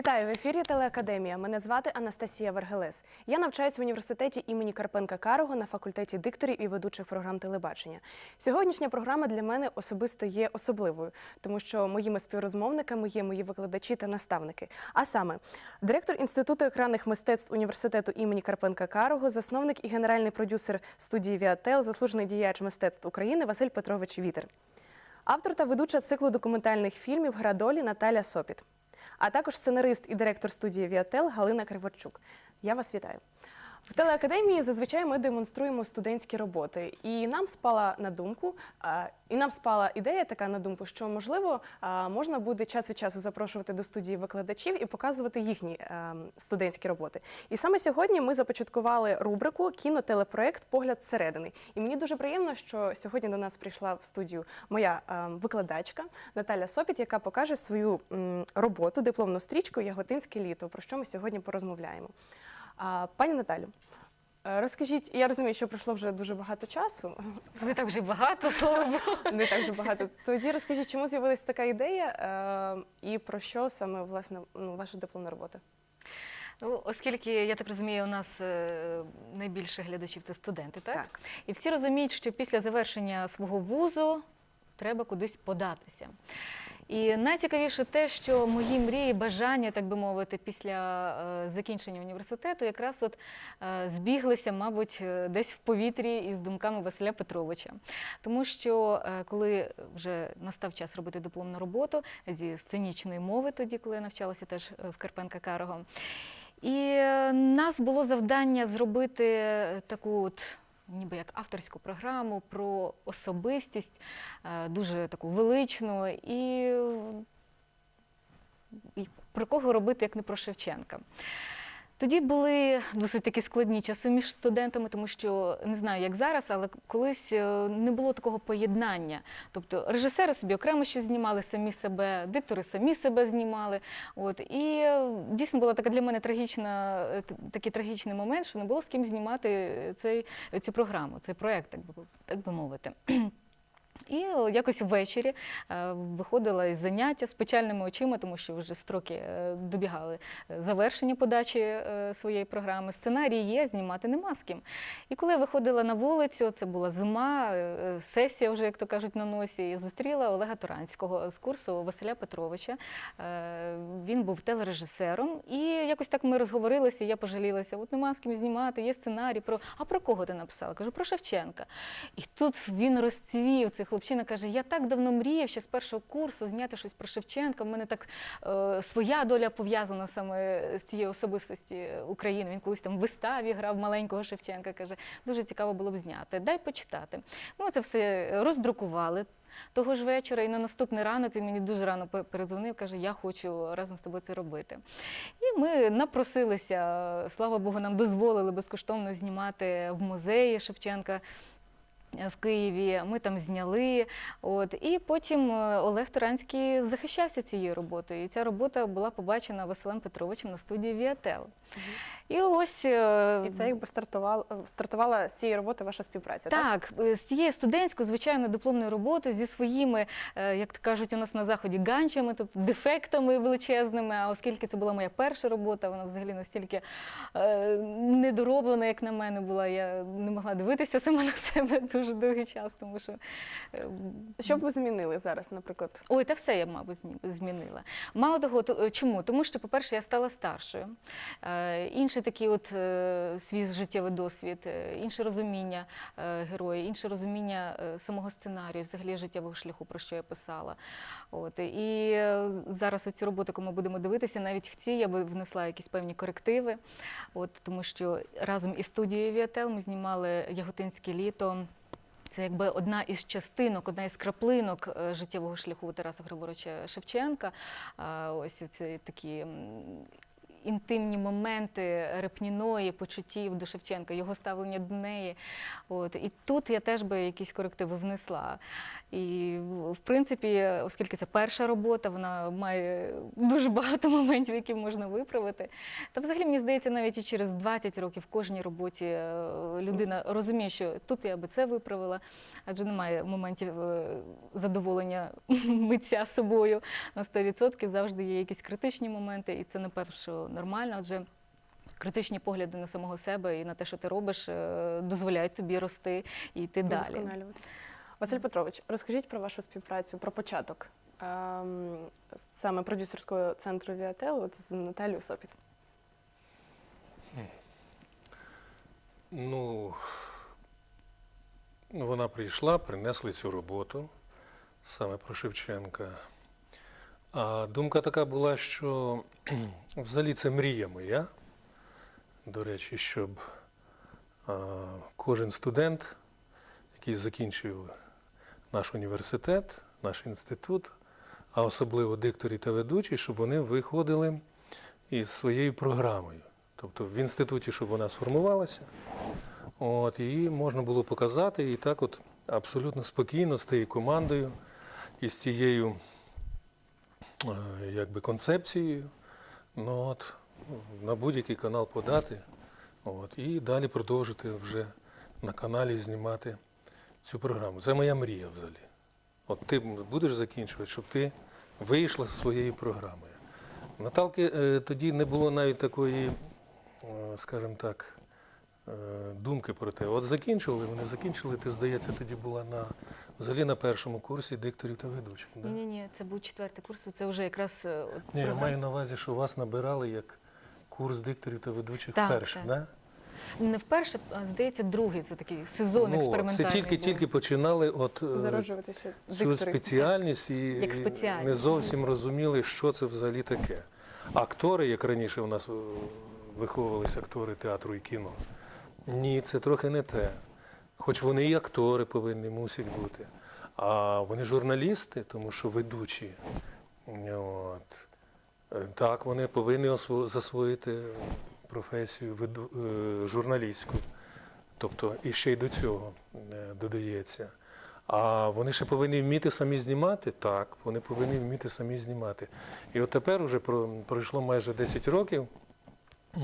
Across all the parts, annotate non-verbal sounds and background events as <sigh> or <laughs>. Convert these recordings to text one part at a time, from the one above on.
Вітаю в ефірі Телеакадемія. Мене звати Анастасія Вергелес. Я навчаюсь в університеті імені Карпенка Карого на факультеті дикторів і ведучих програм телебачення. Сьогоднішня програма для мене особисто є особливою, тому що моїми співрозмовниками є мої викладачі та наставники. А саме, директор інституту екранних мистецтв університету імені Карпенка Карого, засновник і генеральний продюсер студії Віател, заслужений діяч мистецтв України Василь Петрович Вітер. Автор та ведуча циклу документальних фільмів Градолі Наталя Сопіт, а також сценарист і директор студії Віател Галина Криворчук. Я вас вітаю. В телеакадемії зазвичай ми демонструємо студентські роботи, і нам спала на думку, і нам спала ідея така на думку, що можливо можна буде час від часу запрошувати до студії викладачів і показувати їхні е, студентські роботи. І саме сьогодні ми започаткували рубрику кінотелепроект Погляд зсередини. І мені дуже приємно, що сьогодні до нас прийшла в студію моя е, викладачка Наталя Сопіт, яка покаже свою роботу, дипломну стрічку Яготинське літо, про що ми сьогодні порозмовляємо. А, Пані Наталю, е, розкажіть, я розумію, що пройшло вже дуже багато часу, Не так вже багато, слава Богу. не так вже багато. Тоді розкажіть, чому з'явилася така ідея е, і про що саме власне ну, ваша дипломна робота? Ну, оскільки, я так розумію, у нас е, найбільше глядачів це студенти, так? Так. І всі розуміють, що після завершення свого вузу треба кудись податися. І найцікавіше те, що мої мрії, бажання, так би мовити, після е, закінчення університету якраз от е, збіглися, мабуть, е, десь в повітрі із думками Василя Петровича. Тому що коли вже настав час робити дипломну роботу зі сценічної мови, тоді, коли я навчалася теж в Карпенка Карого, і нас було завдання зробити таку от. Ніби як авторську програму про особистість, е, дуже таку величну, і, і про кого робити, як не про Шевченка. Тоді були досить такі складні часи між студентами, тому що не знаю, як зараз, але колись е, не було такого поєднання. Тобто режисери собі окремо щось знімали, самі себе, диктори самі себе знімали. От і е, дійсно була така для мене трагічна, е, такий трагічний момент, що не було з ким знімати цей, цю програму, цей проект, так би, так би мовити. І якось ввечері е, виходила із заняття з печальними очима, тому що вже строки е, добігали е, завершення подачі е, своєї програми. Сценарій є, знімати нема з ким. І коли я виходила на вулицю, це була зима, е, е, сесія вже, як то кажуть, на носі, і зустріла Олега Туранського з курсу Василя Петровича. Е, Він був телережисером, і якось так ми розговорилися. Я пожалілася, от нема з ким знімати, є сценарій. Про а про кого ти написала? Кажу, про Шевченка. І тут він розцвів. Цей хлопчина каже: Я так давно мріяв ще з першого курсу зняти щось про Шевченка. У мене так е, своя доля пов'язана саме з цією особистості України. Він колись там в виставі грав маленького Шевченка. каже, дуже цікаво було б зняти. Дай почитати. Ми це все роздрукували. Того ж вечора і на наступний ранок він мені дуже рано пе- передзвонив, каже, я хочу разом з тобою це робити. І ми напросилися, слава Богу, нам дозволили безкоштовно знімати в музеї Шевченка. В Києві ми там зняли. От і потім е, Олег Туранський захищався цією роботою. І ця робота була побачена Василем Петровичем на студії Віател. І ось е, І це якби стартувала, стартувала з цієї роботи ваша співпраця, так? так, е, з цією студентською, звичайно, дипломною роботою, зі своїми, як то кажуть, у нас на заході ганчами, тобто дефектами величезними. А оскільки це була моя перша робота, вона взагалі настільки недороблена, як на мене була. Я не могла дивитися сама на себе дуже довгий час, тому що е, Що б ви змінили зараз, наприклад? Ой, та все я, мабуть, змінила. Мало того, то- е, чому? Тому що, по-перше, я стала старшою. Е, Інший такий от е, свій життєвий досвід, е, інше розуміння е, героя, інше розуміння е, самого сценарію, взагалі життєвого шляху, про що я писала. От, і е, зараз оці роботи, ми будемо дивитися, навіть в цій я би внесла якісь певні корективи, от, тому що разом із студією Віател ми знімали Яготинське літо. Це якби одна із частинок, одна із краплинок е, життєвого шляху Тараса Григоровича Шевченка. Ось ці такі. Інтимні моменти Репніної, почуттів до Шевченка, його ставлення до неї. От. І тут я теж би якісь корективи внесла. І, в принципі, оскільки це перша робота, вона має дуже багато <laughs> моментів, які можна виправити. Та взагалі, мені здається, навіть і через 20 років в кожній роботі е, людина розуміє, що тут я би це виправила, адже немає моментів е, задоволення <laughs> митця собою на 100%. Завжди є якісь критичні моменти, і це напевно що нормально, адже. Критичні погляди на самого себе і на те, що ти робиш, е, дозволяють тобі рости і йти далі. Василь Петрович, розкажіть про вашу співпрацю, про початок ем, саме продюсерського центру Віател от з Наталією Сопіт. Ну, вона прийшла, принесли цю роботу саме про Шевченка. А думка така була, що <clears throat> взагалі це мрія моя. До речі, щоб кожен студент, який закінчив наш університет, наш інститут, а особливо дикторі та ведучі, щоб вони виходили із своєю програмою. Тобто в інституті, щоб вона сформувалася, От, її можна було показати і так от абсолютно спокійно з тією командою і з цією якби, концепцією ну, от, на будь-який канал подати от, і далі продовжити вже на каналі знімати цю програму. Це моя мрія взагалі. От ти будеш закінчувати, щоб ти вийшла з своєю програмою. Наталки е, тоді не було навіть такої, е, скажімо так, е, думки про те. От закінчували, вони закінчили, ти, здається, тоді була на взагалі на першому курсі дикторів та ведучих. Да? Ні, ні, ні, це був четвертий курс. Це вже якраз е, от Ні, я маю на увазі, що вас набирали як курс дикторів та ведучих Так, вперше, так. Да? не вперше, а здається, другий це такий сезон Ну, це тільки-тільки починали от е, Зароджуватися цю диктори. спеціальність і <laughs> Як спеціальність. не зовсім розуміли, що це взагалі таке. Актори, як раніше у нас е, виховувалися актори театру і кіно, ні, це трохи не те. Хоч вони і актори повинні мусять бути. А вони журналісти, тому що ведучі. От. Е, Так, вони повинні засвоїти професію веду- е, журналістську. Тобто і ще й до цього е, додається. А вони ще повинні вміти самі знімати? Так, вони повинні вміти самі знімати. І от тепер вже пройшло майже 10 років,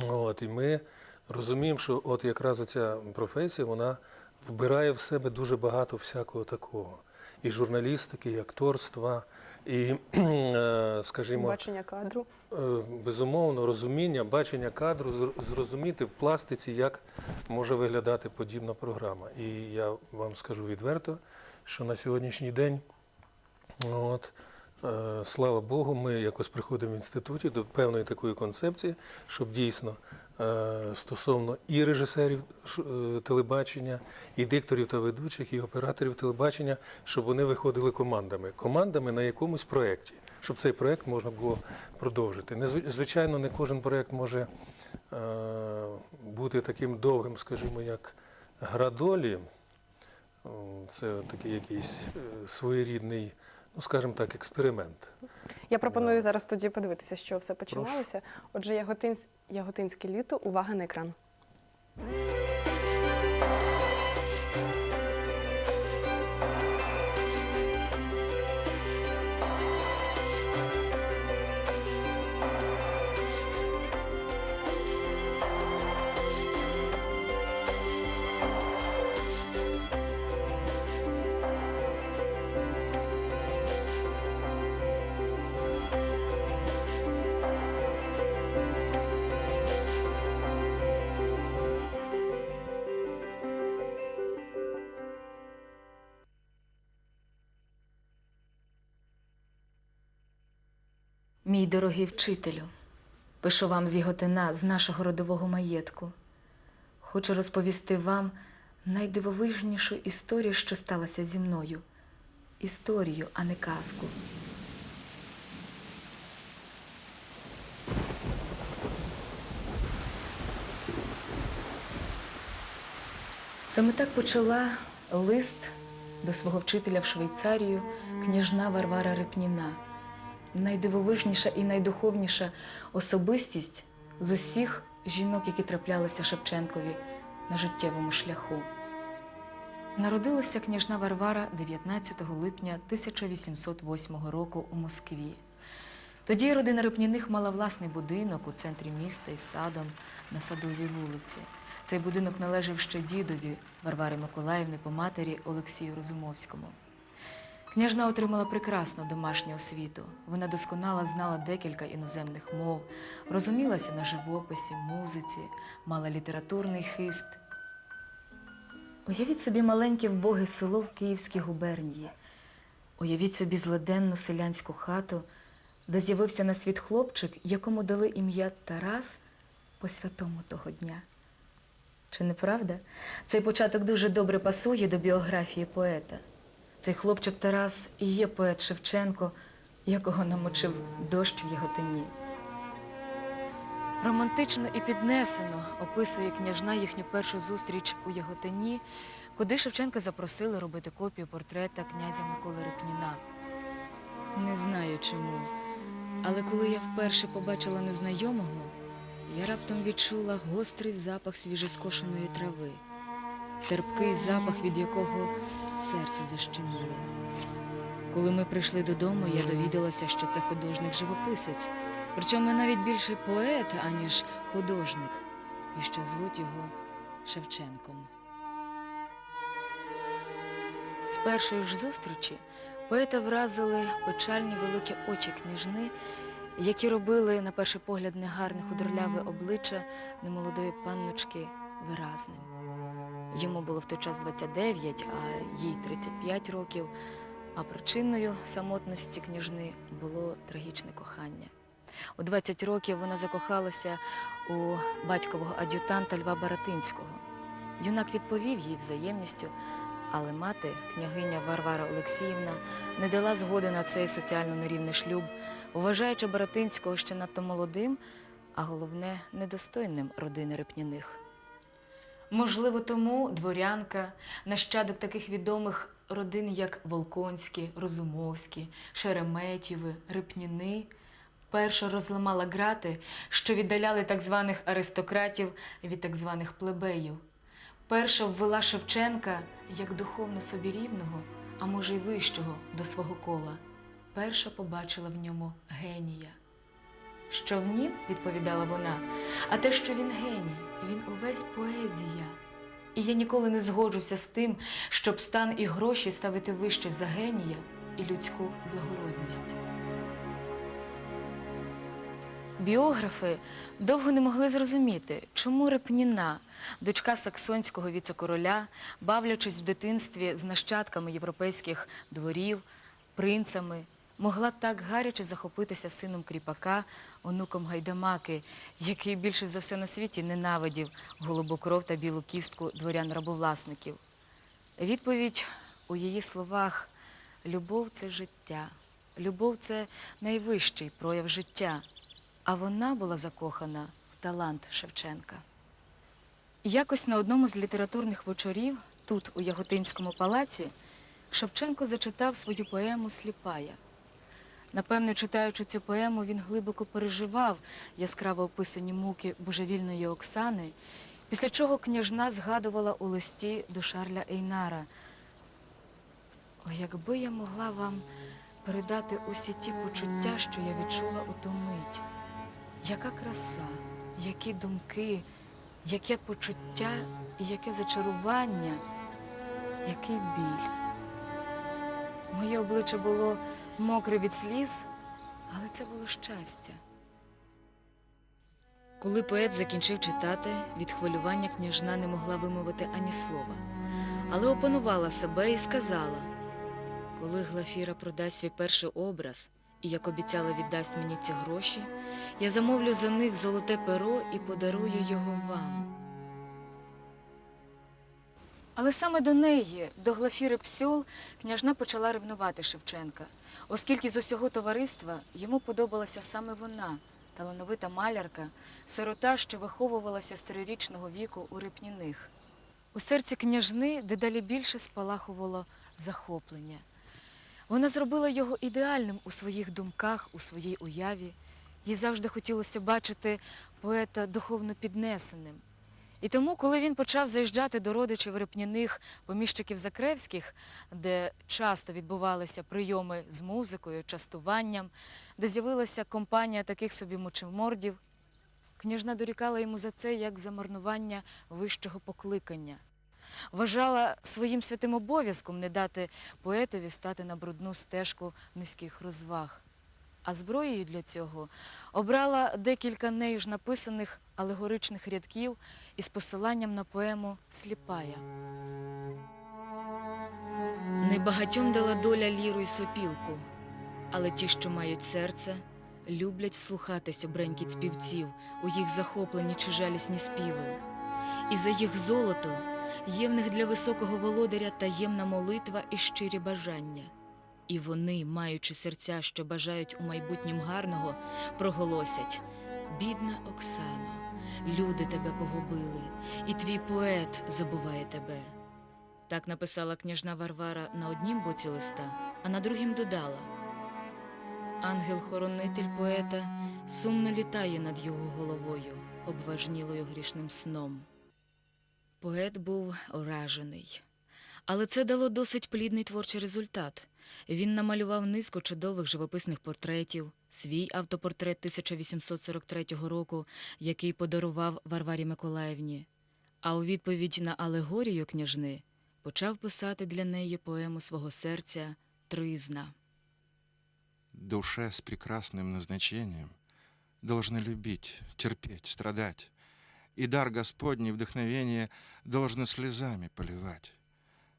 от, і ми розуміємо, що от якраз оця професія, вона вбирає в себе дуже багато всякого такого. І журналістики, і акторства, і, е, скажімо, Бачення кадру. Е, безумовно, розуміння, бачення кадру, зр- зрозуміти в пластиці, як може виглядати подібна програма. І я вам скажу відверто, що на сьогоднішній день, от, слава Богу, ми якось приходимо в інституті до певної такої концепції, щоб дійсно е, стосовно і режисерів е, телебачення, і дикторів та ведучих, і операторів телебачення, щоб вони виходили командами, командами на якомусь проєкті, щоб цей проєкт можна було продовжити. Звичайно, не кожен проєкт може е, бути таким довгим, скажімо, як градолі. Це такий якийсь е, своєрідний, ну скажімо так, експеримент. Я пропоную зараз тоді подивитися, що все починалося. Отже, Яготинсь... Яготинське літо. Увага на екран. Мій дорогий вчителю, пишу вам з Яготина, з нашого родового маєтку. Хочу розповісти вам найдивовижнішу історію, що сталася зі мною. Історію, а не казку. Саме так почала лист до свого вчителя в Швейцарію княжна Варвара Репніна найдивовижніша і найдуховніша особистість з усіх жінок, які траплялися Шевченкові на життєвому шляху. Народилася княжна Варвара 19 липня 1808 року у Москві. Тоді родина Репніних мала власний будинок у центрі міста із садом на садовій вулиці. Цей будинок належав ще дідові Варвари Миколаївни по матері Олексію Розумовському. Княжна отримала прекрасну домашню освіту. Вона досконало знала декілька іноземних мов, розумілася на живописі, музиці, мала літературний хист. Уявіть собі маленьке вбоге село в Київській губернії. Уявіть собі злиденну селянську хату, де з'явився на світ хлопчик, якому дали ім'я Тарас по святому того дня. Чи не правда? Цей початок дуже добре пасує до біографії поета. Цей хлопчик Тарас і є поет Шевченко, якого намочив дощ в Яготині. Романтично і піднесено описує княжна їхню першу зустріч у Яготині, куди Шевченка запросили робити копію портрета князя Миколи Репніна. Не знаю чому, але коли я вперше побачила незнайомого, я раптом відчула гострий запах свіжескошеної трави, терпкий запах, від якого серце защеміло. Коли ми прийшли додому, я довідалася, що це художник-живописець, причому навіть більше поет, аніж художник, і що звуть його Шевченком. З першої ж зустрічі поета вразили печальні великі очі княжни, які робили, на перший погляд, негарне худорляве обличчя немолодої панночки виразним. Йому було в той час 29, а їй 35 років. А причиною самотності княжни було трагічне кохання. У 20 років вона закохалася у батькового ад'ютанта Льва Баратинського. Юнак відповів їй взаємністю, але мати, княгиня Варвара Олексіївна, не дала згоди на цей соціально нерівний шлюб, вважаючи Баратинського ще надто молодим, а головне недостойним родини Репняних. Можливо, тому дворянка, нащадок таких відомих родин, як Волконські, Розумовські, Шереметєви, Репніни, перша розламала грати, що віддаляли так званих аристократів від так званих плебеїв. Перша ввела Шевченка як духовно собі рівного, а може й вищого до свого кола. Перша побачила в ньому генія. Що в нім, відповідала вона, а те, що він геній, він увесь поезія. І я ніколи не згоджуся з тим, щоб стан і гроші ставити вище за генія і людську благородність. Біографи довго не могли зрозуміти, чому Репніна, дочка саксонського віцекороля, бавлячись в дитинстві з нащадками європейських дворів, принцами, могла так гаряче захопитися сином кріпака, онуком гайдамаки, який більше за все на світі ненавидів голубокров та білу кістку дворян-рабовласників. Відповідь у її словах: любов це життя, любов це найвищий прояв життя. А вона була закохана в талант Шевченка. Якось на одному з літературних вечорів, тут, у Яготинському палаці, Шевченко зачитав свою поему Сліпая. Напевне, читаючи цю поему, він глибоко переживав яскраво описані муки божевільної Оксани, після чого княжна згадувала у листі до Шарля Ейнара. О, якби я могла вам передати усі ті почуття, що я відчула у ту мить. Яка краса, які думки, яке почуття і яке зачарування, який біль. Моє обличчя було мокре від сліз, але це було щастя. Коли поет закінчив читати, від хвилювання княжна не могла вимовити ані слова, але опанувала себе і сказала: коли Глафіра продасть свій перший образ і, як обіцяла, віддасть мені ці гроші, я замовлю за них золоте перо і подарую його вам. Але саме до неї, до Глафіри Псьол, княжна почала ревнувати Шевченка, оскільки з усього товариства йому подобалася саме вона, талановита малярка, сирота, що виховувалася з трирічного віку у Рипніних. У серці княжни дедалі більше спалахувало захоплення. Вона зробила його ідеальним у своїх думках, у своїй уяві. їй завжди хотілося бачити поета духовно піднесеним. І тому, коли він почав заїжджати до родичів репняних поміщиків Закревських, де часто відбувалися прийоми з музикою, частуванням, де з'явилася компанія таких собі мучемордів, княжна дорікала йому за це як за марнування вищого покликання. Вважала своїм святим обов'язком не дати поетові стати на брудну стежку низьких розваг. А зброєю для цього обрала декілька нею ж написаних алегоричних рядків із посиланням на поему Сліпая. Небагатьом дала доля ліру й сопілку, але ті, що мають серце, люблять вслухатись у бренькіт співців, у їх захоплені чи жалісні співи. І за їх золото є в них для високого володаря таємна молитва і щирі бажання. І вони, маючи серця, що бажають у майбутнім гарного, проголосять: бідна Оксано, люди тебе погубили, і твій поет забуває тебе. Так написала княжна Варвара на однім боці листа, а на другім додала. Ангел-хоронитель поета сумно літає над його головою, обважнілою грішним сном. Поет був уражений. Але це дало досить плідний творчий результат. Він намалював низку чудових живописних портретів, свій автопортрет 1843 року, який подарував Варварі Миколаївні. А у відповідь на алегорію княжни почав писати для неї поему свого серця Тризна. Душе с прекрасным назначением должны любить, терпеть, страдать. И дар Господний вдохновение должно слезами поливать.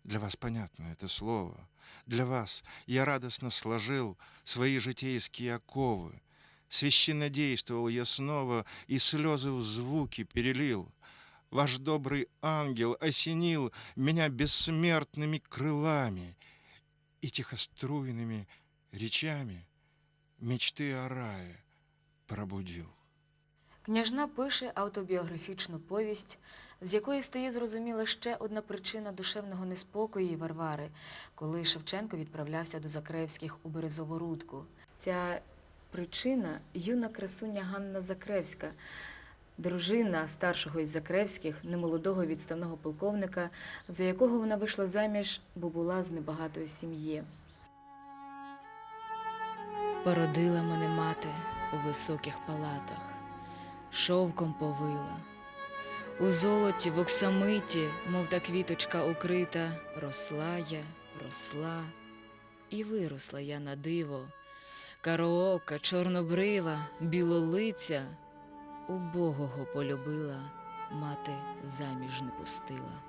Для вас понятно это слово. Для вас я радостно сложил свои житейские оковы. Священно действовал я снова и слезы в звуки перелил. Ваш добрый ангел осенил меня бессмертными крылами и тихоструйными речами мечты о рае пробудил. Княжна пише автобіографічну повість, з якої стає зрозуміла ще одна причина душевного неспокою її Варвари, коли Шевченко відправлявся до Закревських у Березову Рудку. Ця причина юна красуня Ганна Закревська, дружина старшого із Закревських, немолодого відставного полковника, за якого вона вийшла заміж, бо була з небагатої сім'ї. Породила мене мати у високих палатах, шовком повила. У золоті, в оксамиті, мов та квіточка укрита, росла я, росла, і виросла я на диво. Кароока, чорнобрива, білолиця, убогого полюбила, мати заміж не пустила.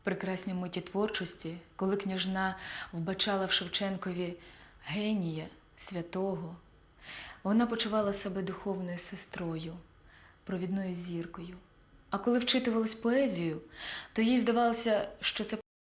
В прекрасній миті творчості, коли княжна вбачала в Шевченкові генія, святого, вона почувала себе духовною сестрою, провідною зіркою. А коли вчитувалась поезію, то їй здавалося, що це